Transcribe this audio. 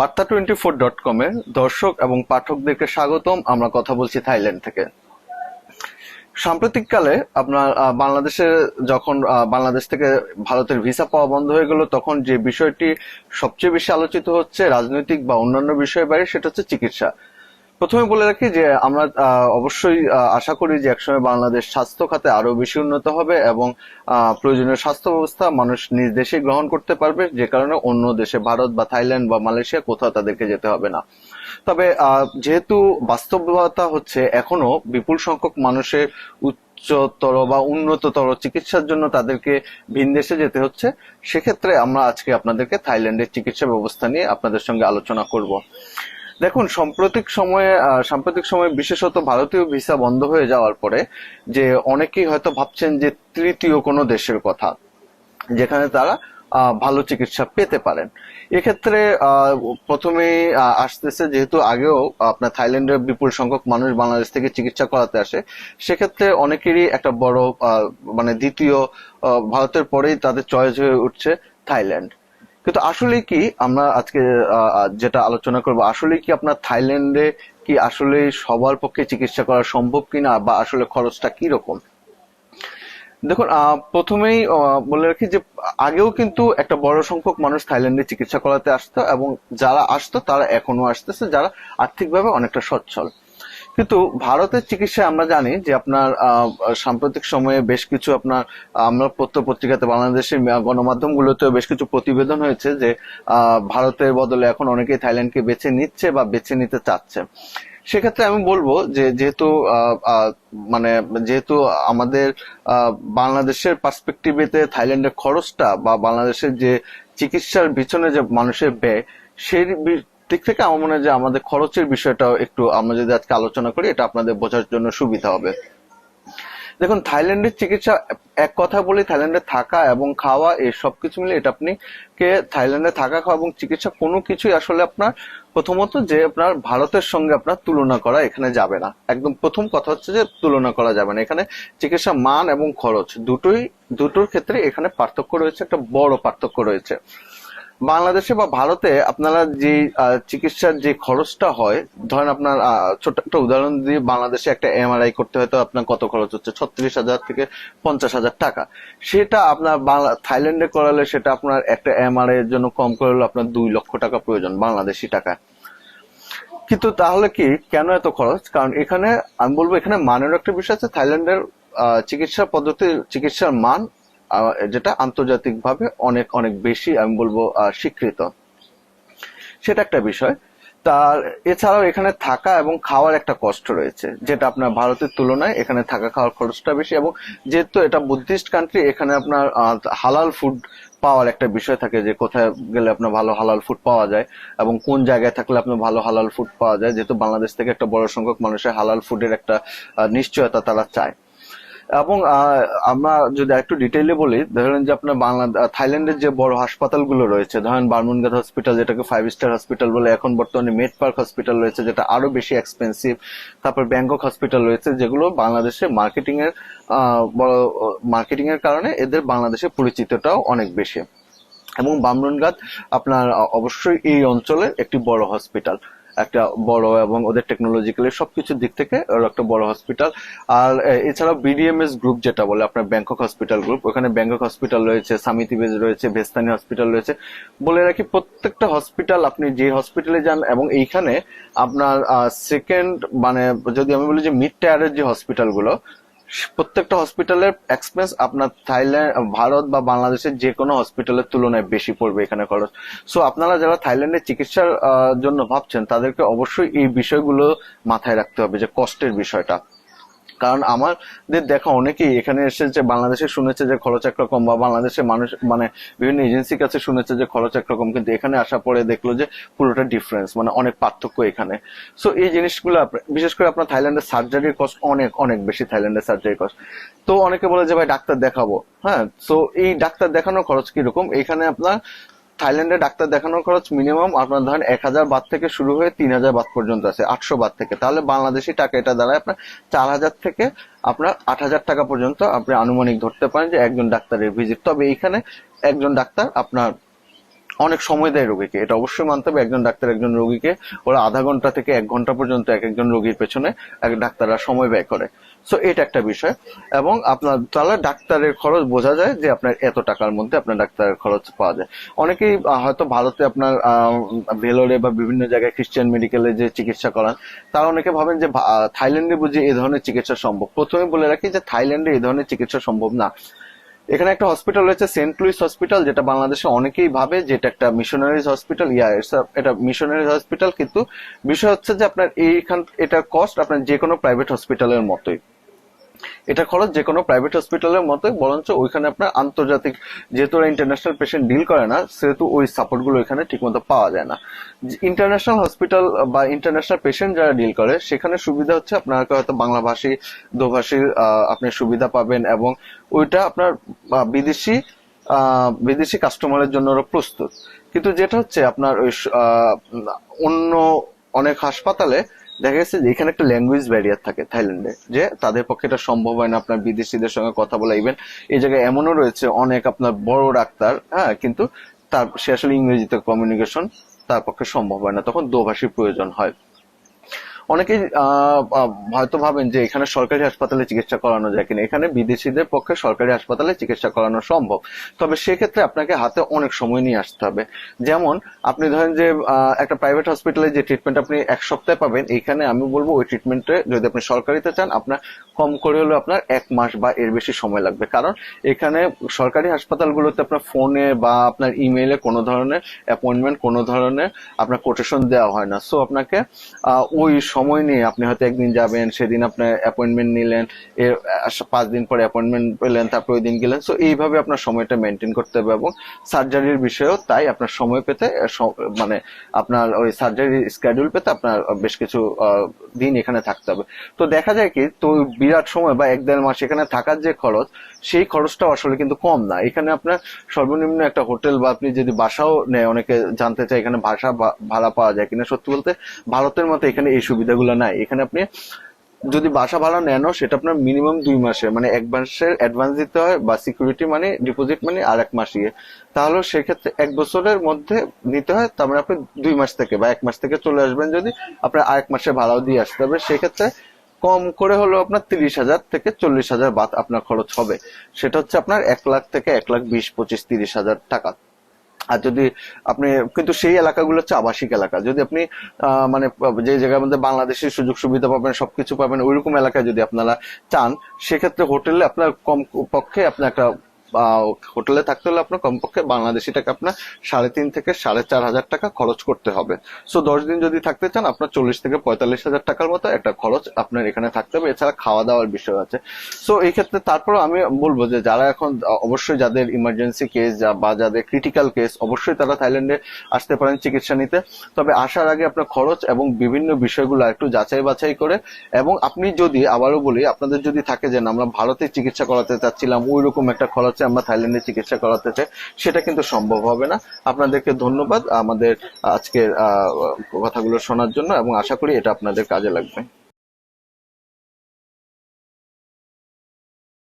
বার্তা twenty four dot com এ দর্শক এবং পাঠকদেরকে স্বাগতম। আমরা কথা বলছি থাইল্যান্ড থেকে। সাম্প্রতিককালে আপনার বাংলাদেশে যখন বাংলাদেশ থেকে ভারতের ভিসা পাওয়া বন্ধ হয়ে গেল, তখন যে বিষয়টি সবচেয়ে বেশি আলোচিত হচ্ছে রাজনৈতিক বা অন্যান্য বিষয় বাইরে সেটা হচ্ছে চিকিৎসা। প্রথমে বলে রাখি যে আমরা অবশ্যই আশা করি যে একসময় বাংলাদেশ স্বাস্থ্য খাতে আরও বেশি উন্নত হবে এবং প্রয়োজনীয় স্বাস্থ্য ব্যবস্থা মানুষ নিজ দেশে গ্রহণ করতে পারবে, যে কারণে অন্য দেশে ভারত বা থাইল্যান্ড বা মালয়েশিয়া কোথাও তাদেরকে যেতে হবে না। তবে যেহেতু বাস্তবতা হচ্ছে এখনও বিপুল সংখ্যক মানুষের উচ্চতর বা উন্নততর চিকিৎসার জন্য তাদেরকে ভিন দেশে যেতে হচ্ছে, সেক্ষেত্রে আমরা আজকে আপনাদেরকে থাইল্যান্ডের চিকিৎসা ব্যবস্থা নিয়ে আপনাদের সঙ্গে আলোচনা করব। দেখুন সাম্প্রতিক সময়ে সাম্প্রতিক সময়ে বিশেষত ভারতীয় ভিসা বন্ধ হয়ে যাওয়ার পরে যে অনেকেই হয়তো ভাবছেন যে তৃতীয় কোনো দেশের কথা যেখানে তারা ভালো চিকিৎসা পেতে পারেন। এক্ষেত্রে আহ, প্রথমেই আসতেছে যেহেতু আগেও আপনার থাইল্যান্ডের বিপুল সংখ্যক মানুষ বাংলাদেশ থেকে চিকিৎসা করাতে আসে সেক্ষেত্রে অনেকেরই একটা বড় মানে দ্বিতীয় ভারতের পরেই তাদের চয়েস হয়ে উঠছে থাইল্যান্ড। কিন্তু আসলে কি আমরা আজকে যেটা আলোচনা করব, আসলে কি আপনার থাইল্যান্ডে কি আসলে সবার পক্ষে চিকিৎসা করা সম্ভব কিনা বা আসলে খরচটা কি রকম দেখুন প্রথমেই বলে রাখি যে আগেও কিন্তু একটা বড় সংখ্যক মানুষ থাইল্যান্ডে চিকিৎসা করাতে আসতো এবং যারা আসতো তারা এখনও আসতেছে, যারা আর্থিকভাবে অনেকটা সচ্ছল। কিন্তু ভারতের চিকিৎসায় আমরা জানি যে আপনার সাম্প্রতিক সময়ে বেশ কিছু আপনার, আমরা পত্র পত্রিকাতে বাংলাদেশের গণমাধ্যমগুলোতেও বেশ কিছু প্রতিবেদন হয়েছে যে ভারতের বদলে এখন অনেকেই থাইল্যান্ডকে বেছে নিচ্ছে বা বেছে নিতে চাচ্ছে। সেক্ষেত্রে আমি বলব যে, যেহেতু মানে যেহেতু আমাদের বাংলাদেশের পার্সপেক্টিভেতে থাইল্যান্ডের খরচটা বা বাংলাদেশের যে চিকিৎসার পিছনে যে মানুষের ব্যয়, সেই দিক থেকে আমার মনে হয় যে আমাদের খরচের বিষয়টাও একটু আমরা যদি আজকে আলোচনা করি, এটা আপনাদের বোঝার জন্য সুবিধা হবে। দেখুন, থাইল্যান্ডের চিকিৎসা, এক কথা বলি, থাইল্যান্ডে থাকা এবং খাওয়া, এই সব কিছু মিলে এটা আপনি কে থাইল্যান্ডে থাকা, খাওয়া এবং চিকিৎসা কোনো কিছুই আসলে আপনার প্রথমত যে আপনার ভারতের সঙ্গে আপনার তুলনা করা এখানে যাবে না। একদম প্রথম কথা হচ্ছে যে তুলনা করা যাবে না। এখানে চিকিৎসা মান এবং খরচ দুটোই, দুটোর ক্ষেত্রে এখানে পার্থক্য রয়েছে, একটা বড় পার্থক্য রয়েছে। বাংলাদেশে বা ভারতে আপনারা যে চিকিৎসার যে খরচটা হয়, ধরেন আপনার ছোট একটা উদাহরণ দিয়ে বাংলাদেশে একটা এমআরআই করতে হয়তো আপনার কত খরচ হচ্ছে? ছত্রিশ হাজার থেকে পঞ্চাশ হাজার টাকা। সেটা আপনার বাংলা, থাইল্যান্ডে করালে সেটা আপনার একটা এমআরআই এর জন্য কম করে হলে আপনার দুই লক্ষ টাকা প্রয়োজন বাংলাদেশি টাকা কিন্তু তাহলে কি, কেন এত খরচ? কারণ এখানে, আমি বলব এখানে মানের একটা বিষয় আছে। থাইল্যান্ডের চিকিৎসা পদ্ধতি, চিকিৎসার মান যেটা আন্তর্জাতিকভাবে অনেক অনেক বেশি, আমি বলব স্বীকৃত। সেটা একটা বিষয়। তার, এছাড়াও এখানে থাকা এবং খাওয়ার একটা কষ্ট রয়েছে, যেটা আপনার ভারতের তুলনায় এখানে থাকা খাওয়ার খরচটা বেশি এবং যেহেতু এটা বুদ্ধিস্ট কান্ট্রি এখানে আপনার হালাল ফুড পাওয়ার একটা বিষয় থাকে যে কোথায় গেলে আপনার ভালো হালাল ফুড পাওয়া যায় এবং কোন জায়গায় থাকলে আপনার ভালো হালাল ফুড পাওয়া যায়, যেহেতু বাংলাদেশ থেকে একটা বড় সংখ্যক মানুষের হালাল ফুডের একটা নিশ্চয়তা তারা চায়। এবং আমরা যদি একটু ডিটেইলে বলি, ধরেন যে আপনার বাংলা থাইল্যান্ডের যে বড় হাসপাতালগুলো রয়েছে, ধরেন বার্মুনগাদ হসপিটাল, যেটাকে ফাইভ স্টার হসপিটাল বলে এখন বর্তমানে মেড পার্ক হসপিটাল রয়েছে, যেটা আরও বেশি এক্সপেন্সিভ তারপর ব্যাংকক হসপিটাল রয়েছে, যেগুলো বাংলাদেশে মার্কেটিং এর বড় মার্কেটিং এর কারণে এদের বাংলাদেশে পরিচিতটাও অনেক বেশি। এবং বামরুনগাদ আপনার অবশ্যই এই অঞ্চলের একটি বড় হসপিটাল একটা বড় এবং ওদের টেকনোলজিক্যালি সবকিছুর দিক থেকে একটা বড় হসপিটাল আর এছাড়াও বিডিএমএস গ্রুপ যেটা বলে আপনার ব্যাংকক হসপিটাল গ্রুপ ওখানে ব্যাংকক হসপিটাল রয়েছে সামিতি বেজ রয়েছে, ভেস্তানি হসপিটাল রয়েছে। বলে রাখি, প্রত্যেকটা হসপিটাল আপনি যে হসপিটালে যান এবং এইখানে আপনার সেকেন্ড মানে যদি আমি বলি যে মিড টায়ারের যে হসপিটালগুলো প্রত্যেকটা হসপিটালের এক্সপেন্স আপনার থাইল্যান্ড ভারত বা বাংলাদেশের যে কোনো হসপিটালের তুলনায় বেশি পড়বে এখানে খরচ। সো আপনারা যারা থাইল্যান্ডে চিকিৎসার জন্য ভাবছেন, তাদেরকে অবশ্যই এই বিষয়গুলো মাথায় রাখতে হবে যে কষ্টের বিষয়টা। কারণ আমাদের দেখা, অনেকেই এখানে এসে যে বাংলাদেশে শুনেছে যে খরচ একরকম বা বাংলাদেশের মানুষ মানে বিভিন্ন এজেন্সির কাছে শুনেছে যে খরচ একরকম, কিন্তু এখানে আসা পরে দেখল যে পুরোটা ডিফারেন্স মানে অনেক পার্থক্য এখানে। সো এই জিনিসগুলো বিশেষ করে আপনার থাইল্যান্ডের সার্জারির কস্ট অনেক অনেক বেশি থাইল্যান্ডের সার্জারি কস্ট তো অনেকে বলে যে, ভাই, ডাক্তার দেখাবো। হ্যাঁ তো এই ডাক্তার দেখানোর খরচ কীরকম? এখানে আপনার থাইল্যান্ডে ডাক্তার দেখানোর খরচ মিনিমাম আপনার ধরেন এক হাজার বাদ থেকে শুরু হয়ে তিন হাজার বাদ পর্যন্ত আছে, আটশো বাদ থেকে। তাহলে বাংলাদেশি টাকা এটা দাঁড়ায় আপনার চার হাজার থেকে আপনার আট হাজার টাকা পর্যন্ত আপনি আনুমানিক ধরতে পারেন যে একজন ডাক্তারের ভিজিট তবে এইখানে একজন ডাক্তার আপনার অনেক সময় দেয় রোগীকে, এটা অবশ্যই মানতে হবে। একজন ডাক্তার একজন রোগীকে ওরা আধা ঘণ্টা থেকে এক ঘণ্টা পর্যন্ত এক একজন রোগীর পেছনে এক ডাক্তাররা সময় ব্যয় করে। সো এটা একটা বিষয়। এবং আপনার তাহলে ডাক্তারের খরচ বোঝা যায় যে আপনার এত টাকার মধ্যে আপনার ডাক্তারের খরচ পাওয়া যায়। অনেকেই হয়তো ভারতে আপনার ভেলোরে বা বিভিন্ন জায়গায় খ্রিস্টান মেডিকেলে যে চিকিৎসা করান, তারা অনেকে ভাবেন যে থাইল্যান্ডে বুঝি এ ধরনের চিকিৎসা সম্ভব। প্রথমে বলে রাখি যে, থাইল্যান্ডে এই ধরনের চিকিৎসা সম্ভব না। এখানে একটা হসপিটাল রয়েছে সেন্ট লুইস হসপিটাল যেটা বাংলাদেশে অনেকেই ভাবে যে এটা একটা মিশনারিজ হসপিটাল ইয়া এটা মিশনারিজ হসপিটাল কিন্তু বিষয় হচ্ছে যে আপনার এইখান এটা কস্ট আপনার যে কোনো প্রাইভেট হসপিটালের মতোই। এটা খরচ যে কোনো প্রাইভেট হসপিটালের মতো বরঞ্চ ওইখানে আপনার আন্তর্জাতিক, যেহেতু ইন্টারন্যাশনাল পেশেন্ট ডিল করে না, সেহেতু ওই সাপোর্টগুলো এখানে ঠিকমতো পাওয়া যায় না। ইন্টারন্যাশনাল হসপিটাল বা ইন্টারন্যাশনাল পেশেন্ট যারা ডিল করে, সেখানে সুবিধা হচ্ছে আপনাকে হয়তো বাংলা ভাষী দোভাষীর আপনি সুবিধা পাবেন এবং ওইটা আপনার বিদেশি বিদেশি কাস্টমারের জন্য ওরা প্রস্তুত। কিন্তু যেটা হচ্ছে আপনার ওই অন্য অনেক হাসপাতালে দেখা গেছে যে এখানে একটা ল্যাঙ্গুয়েজ ব্যারিয়ার থাকে থাইল্যান্ডে, যে তাদের পক্ষে এটা সম্ভব হয় না আপনার বিদেশিদের সঙ্গে কথা বলা ইভেন এই জায়গায় এমনও রয়েছে অনেক আপনার বড় ডাক্তার হ্যাঁ কিন্তু তার, সে আসলে ইংরেজিতে কমিউনিকেশন তার পক্ষে সম্ভব হয় না, তখন দোভাষীর প্রয়োজন হয়। অনেকেই হয়তো ভাবেন যে এখানে সরকারি হাসপাতালে চিকিৎসা করানো যায় কিনা। এখানে বিদেশিদের পক্ষে সরকারি হাসপাতালে চিকিৎসা করানো সম্ভব। তবে সেক্ষেত্রে আপনাকে হাতে অনেক সময় নিয়ে আসতে হবে। যেমন, আপনি ধরেন যে একটা প্রাইভেট হসপিটালে যে ট্রিটমেন্ট আপনি এক সপ্তাহে পাবেন, এখানে আমি বলব ওই ট্রিটমেন্টে যদি আপনি সরকারিতে চান, আপনার কম করে হলেও আপনার এক মাস বা এর বেশি সময় লাগবে। কারণ এখানে সরকারি হাসপাতালগুলোতে আপনার ফোনে বা আপনার ইমেইলে কোনো ধরনের অ্যাপয়েন্টমেন্ট কোনো ধরনের আপনার কোটেশন দেওয়া হয় না। সো আপনাকে ওই সময় নিয়ে আপনি হয়তো একদিন যাবেন, সেদিন আপনার অ্যাপয়েন্টমেন্ট নিলেন, এর পাঁচ দিন পরে অ্যাপয়েন্টমেন্ট পেলেন, তারপর ওই দিন গেলেন। সো এইভাবে আপনার সময়টা মেনটেন করতে হবে এবং সার্জারির বিষয়েও তাই আপনার সময় পেতে মানে আপনার ওই সার্জারি স্কেডিউল পেতে আপনার বেশ কিছু দিন এখানে থাকতে হবে। তো দেখা যায় কি, তো বিরাট সময় বা এক দেড় মাস এখানে থাকার যে খরচ, সেই খরচটাও আসলে কিন্তু কম না। এখানে আপনার সর্বনিম্ন একটা হোটেল বা আপনি যদি বাসাও নেয়, অনেকে জানতে চায় এখানে ভাষা ভাড়া পাওয়া যায় কিনা। সত্যি বলতে ভারতের মতো এখানে এই সুবিধাগুলো নাই। এখানে আপনি যদি বাসা ভাড়া নেনও, সেটা আপনার মিনিমাম দুই মাসে। মানে এক মাসের অ্যাডভান্স দিতে হয় বা সিকিউরিটি মানে ডিপোজিট মানে আর এক মাস। ইয়ে তাহলে সেক্ষেত্রে এক বছরের মধ্যে নিতে হয়, তার মানে আপনি দুই মাস থেকে বা এক মাস থেকে চলে আসবেন যদি আপনার আরেক মাসে ভাড়াও দিয়ে আসতে হবে। সেক্ষেত্রে কম করে হলো আপনার তিরিশ হাজার থেকে চল্লিশ হাজার বাদ আপনার খরচ হবে। সেটা হচ্ছে আপনার এক লাখ থেকে এক লাখ বিশ, পঁচিশ, তিরিশ হাজার টাকা। আর যদি আপনি, কিন্তু সেই এলাকাগুলো হচ্ছে আবাসিক এলাকা। যদি আপনি মানে যে জায়গার মধ্যে বাংলাদেশের সুযোগ সুবিধা পাবেন, সবকিছু পাবেন, ওইরকম এলাকায় যদি আপনারা চান, সেক্ষেত্রে হোটেলে আপনার কম পক্ষে আপনার একটা হোটেলে থাকতে হলে আপনার কমপক্ষে বাংলাদেশি টাকা আপনার সাড়ে তিন থেকে সাড়ে চার হাজার টাকা খরচ করতে হবে। সো দশ দিন যদি থাকতে চান, আপনার চল্লিশ থেকে পঁয়তাল্লিশ হাজার টাকার মতো একটা খরচ আপনার এখানে থাকতে হবে। এছাড়া খাওয়া দাওয়ার বিষয় আছে। সো এই ক্ষেত্রে তারপরে আমি বলব যে, যারা এখন অবশ্যই যাদের ইমার্জেন্সি কেস বা যাদের ক্রিটিক্যাল কেস অবশ্যই তারা থাইল্যান্ডে আসতে পারেন চিকিৎসা নিতে। তবে আসার আগে আপনার খরচ এবং বিভিন্ন বিষয়গুলো একটু যাচাই বাছাই করে এবং আপনি যদি, আবারও বলি, আপনাদের যদি থাকে যে আমরা ভারতে চিকিৎসা করাতে চাচ্ছিলাম ওই রকম একটা খরচে আমরা থাইল্যান্ডে চিকিৎসা করাতে চাই, সেটা কিন্তু সম্ভব হবে না। আপনাদেরকে ধন্যবাদ আমাদের আজকের কথাগুলো শোনার জন্য এবং আশা করি এটা আপনাদের কাজে লাগবে।